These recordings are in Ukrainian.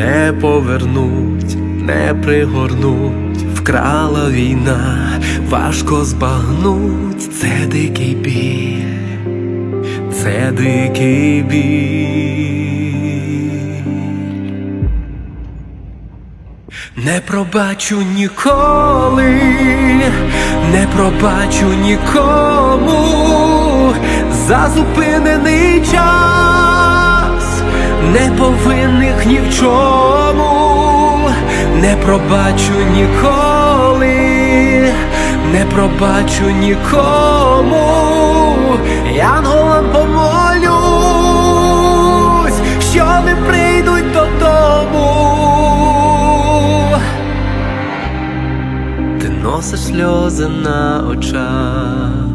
Не повернуть, не пригорнуть, вкрала війна, важко збагнуть, це дикий біль, це дикий біль. Не пробачу ніколи, не пробачу нікому. За зупинений час, не повинних ні в чому, не пробачу ніколи, не пробачу нікому, янголам помолюсь, що не прийдуть додому. Ти носиш сльози на очах,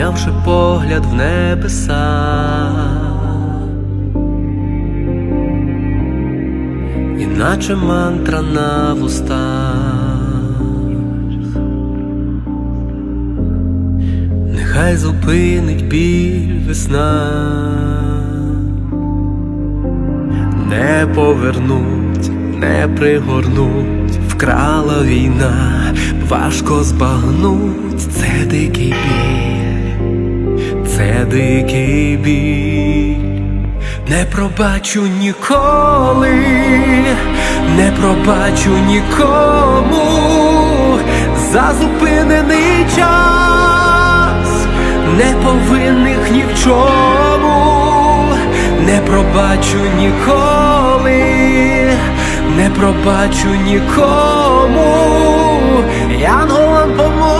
піднявши погляд в небеса, іначе мантра на вустах. Нехай зупинить біль весна. Не повернуть, не пригорнуть, вкрала війна, важко збагнуть, це дикий біль, це дикий біль, не пробачу ніколи, не пробачу нікому. За зупинений час, не повинних ні в чому. Не пробачу ніколи, не пробачу нікому, янголам помолюсь,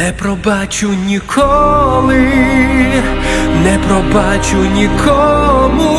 Не пробачу ніколи, не пробачу нікому.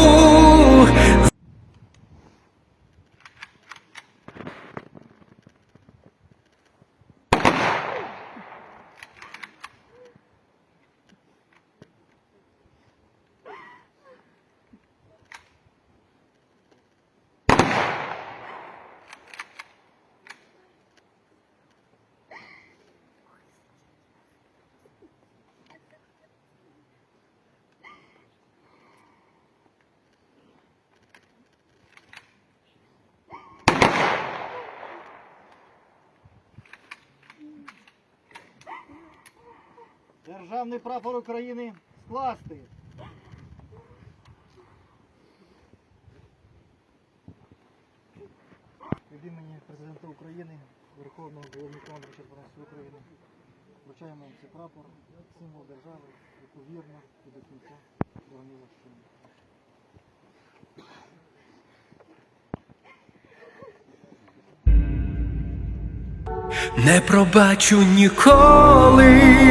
Державний прапор України скласти. Від імені президента України, Верховного Головнокомандуюча Збройних України, вручаємо цей прапор, символ держави, яку вірно і до кінця боронили Україну. Не пробачу ніколи,